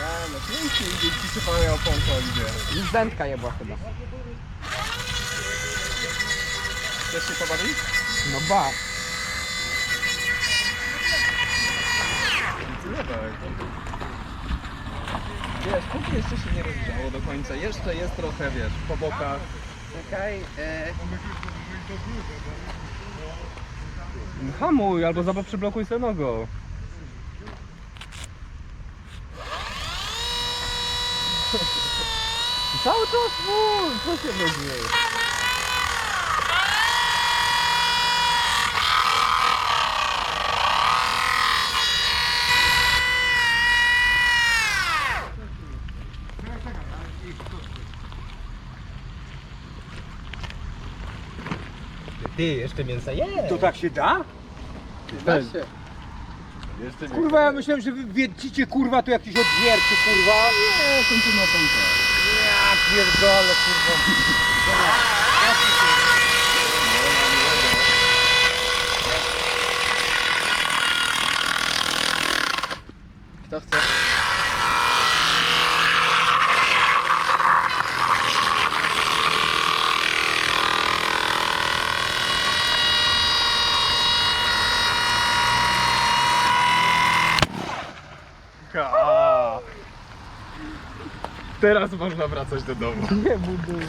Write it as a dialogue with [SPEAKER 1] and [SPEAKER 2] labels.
[SPEAKER 1] Eee, no pięknie idzie ci sypania oponka Oliwier.
[SPEAKER 2] Już dętka je była chyba.
[SPEAKER 1] Chcesz się pobawić?
[SPEAKER 2] No ba.
[SPEAKER 1] Wiesz, póki jeszcze się nie rozgrzało do końca, jeszcze jest trochę, wiesz, po bokach.
[SPEAKER 2] Czekaj, e,
[SPEAKER 3] Hamuj, albo zobacz przyblokuj sobie nogą.
[SPEAKER 2] cały czas co się będzie?
[SPEAKER 3] Ty, jeszcze mięsa jest.
[SPEAKER 4] To tak się da?
[SPEAKER 2] Da się.
[SPEAKER 1] Jeszcze nie.
[SPEAKER 4] Kurwa, ja myślałem, że wy wiedzicie kurwa to jakiś odwierty kurwa.
[SPEAKER 1] Nie, kończymy oponkę.
[SPEAKER 4] Ja pierdolę kurwa.
[SPEAKER 2] Kto chce?
[SPEAKER 1] Teraz można wracać do domu.
[SPEAKER 2] Nie buduję.